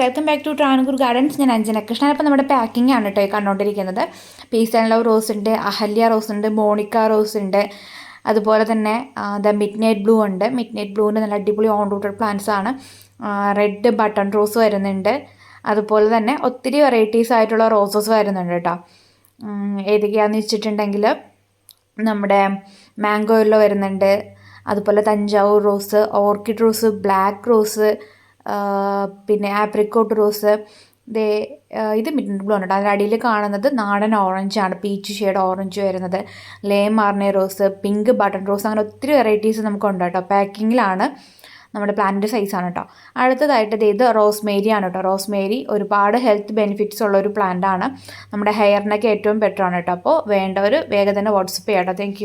Welcome back to ട്രാൻഗൂർ gardens ഞാൻ അഞ്ജന കൃഷ്ണൻ. അപ്പോൾ നമ്മുടെ പാക്കിംഗ് ആണ് കേട്ടോ കണ്ടുകൊണ്ടിരിക്കുന്നത് പീസ് ആൻഡ് ലവ് റോസ് ഉണ്ട് അഹല്യ റോസ് ഉണ്ട് മോണിക്ക റോസ് ഉണ്ട്. അതുപോലെ തന്നെ ദ മിഡ് നൈറ്റ് ബ്ലൂ ഉണ്ട്. മിഡ് നൈറ്റ് ബ്ലൂവിന്റെ നല്ല അടിപൊളി ഓൺ റൂട്ടഡ് പ്ലാന്റ്സ് ആണ്. റെഡ് ബട്ടൺ റോസ് വരുന്നുണ്ട്. അതുപോലെ തന്നെ ഒത്തിരി വെറൈറ്റീസ് ആയിട്ടുള്ള റോസസ് വരുന്നുണ്ട് കേട്ടോ. ഏതൊക്കെയാണെന്ന് വെച്ചിട്ടുണ്ടെങ്കിൽ നമ്മുടെ മാംഗോ യെല്ലോ വരുന്നുണ്ട്. അതുപോലെ Thanjavur rose orchid rose black rose പിന്നെ ആപ്രിക്കോട്ട് റോസ്. ദേ ഇത് മിഡ് ബ്ലൂ ആണ് അതിന്റെ അടിയിൽ കാണുന്നത് നാടൻ ഓറഞ്ചാണ് പീച്ച് ഷെയ്ഡ് ഓറഞ്ച് വരുന്നത്. La Marne rose pink button rose അങ്ങനെ ഒത്തിരി വെറൈറ്റീസ് നമുക്കുണ്ട് കേട്ടോ. പാക്കിങ്ങിലാണ് നമ്മുടെ പ്ലാന്റിന്റെ സൈസാണ് കേട്ടോ. അടുത്തതായിട്ട് ഇത് റോസ്മേരി ആണ് കേട്ടോ. റോസ്മേരി ഒരുപാട് ഹെൽത്ത് ബെനിഫിറ്റ്സ് ഉള്ള ഒരു പ്ലാന്റ് ആണ്. നമ്മുടെ ഹെയറിനൊക്കെ ഏറ്റവും ബെറ്റർ ആണ് കേട്ടോ. അപ്പോൾ വേണ്ടവർ വേഗം തന്നെ വാട്സപ്പ് ചെയ്യാം കേട്ടോ. താങ്ക്